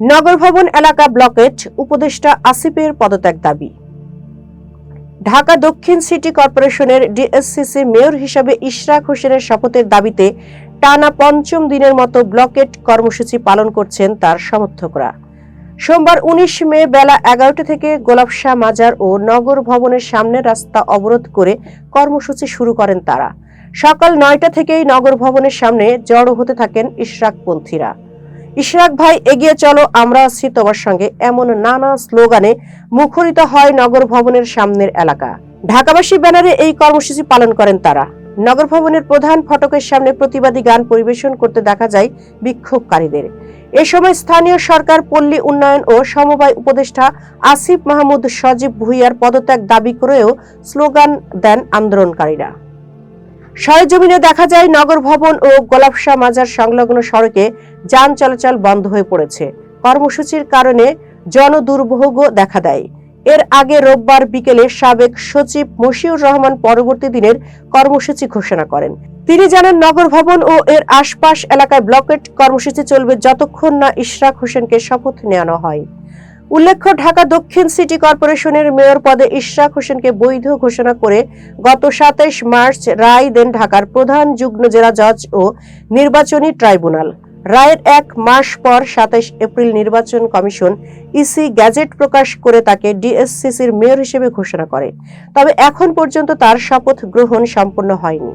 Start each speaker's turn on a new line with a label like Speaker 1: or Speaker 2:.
Speaker 1: নগর ভবন এলাকা ব্লকেট উপদেষ্টা আসিফের পদত্যাগ দাবি। ঢাকা দক্ষিণ সিটি কর্পোরেশনের ডিএসসিসি মেয়র হিসাবে ইশরাক হোসেনের শপথের দাবিতে টানা পঞ্চম দিনের মতো ব্লকেট কর্মসূচি পালন করছেন তার সমর্থকরা। সোমবার উনিশ মে বেলা এগারোটা থেকে গোলাপশাহ মাজার ও নগর ভবনের সামনে রাস্তা অবরোধ করে কর্মসূচি শুরু করেন তারা। সকাল নয়টা থেকেই নগর ভবনের সামনে জড়ো হতে থাকেন ইশরাকপন্থীরা। ইশরাক ভাই, এগিয়ে চলো, আমরা আছি তোমার সঙ্গে। এমন নানা স্লোগানে মুখরিত হয় নগর ভবনের সামনের এলাকা। ঢাকাবাসী ব্যানারে এই কর্মসূচি পালন করেন তারা। নগর ভবনের প্রধান ফটকের সামনে প্রতিবাদী গান পরিবেশন করতে দেখা যায় বিক্ষোভকারীদের। এ সময় স্থানীয় সরকার, পল্লী উন্নয়ন ও সমবায় উপদেষ্টা আসিফ মাহমুদ সজীব ভুইয়ার পদত্যাগ দাবি করেও স্লোগান দেন আন্দোলনকারীরা। সরেজমিনে দেখা যায় নগর ভবন ও গোলাপশাহ মাজার সংলগ্ন সড়কে যান চলাচল বন্ধ হয়ে পড়েছে। কর্মসূচির কারণে জনদুর্ভোগও দেখা দেয়। এর আগে রোববার বিকেলে সাবেক সচিব মশিউর রহমান পরবর্তী দিনের কর্মসূচি ঘোষণা করেন। তিনি জানান, নগর ভবন ও এর আশপাশ এলাকায় ব্লকেট কর্মসূচি চলবে যতক্ষণ না ইশরাক হোসেনকে শপথ নেওয়ানো হয়। উল্লেখ্য, ঢাকা দক্ষিণ সিটি কর্পোরেশনের মেয়র পদে ইশরাক হোসেনকে বৈধ ঘোষণা করে গত সাতাইশ মার্চ রায় দেন ঢাকার প্রধান যুগ্ম জেলা জজ ও নির্বাচনী ট্রাইব্যুনাল। রায়ের এক মাস পর সাতাইশ এপ্রিল নির্বাচন কমিশন ইসি গ্যাজেট প্রকাশ করে তাকে ডিএসসিসির মেয়র হিসেবে ঘোষণা করে। তবে এখন পর্যন্ত তার শপথ গ্রহণ সম্পন্ন হয়নি।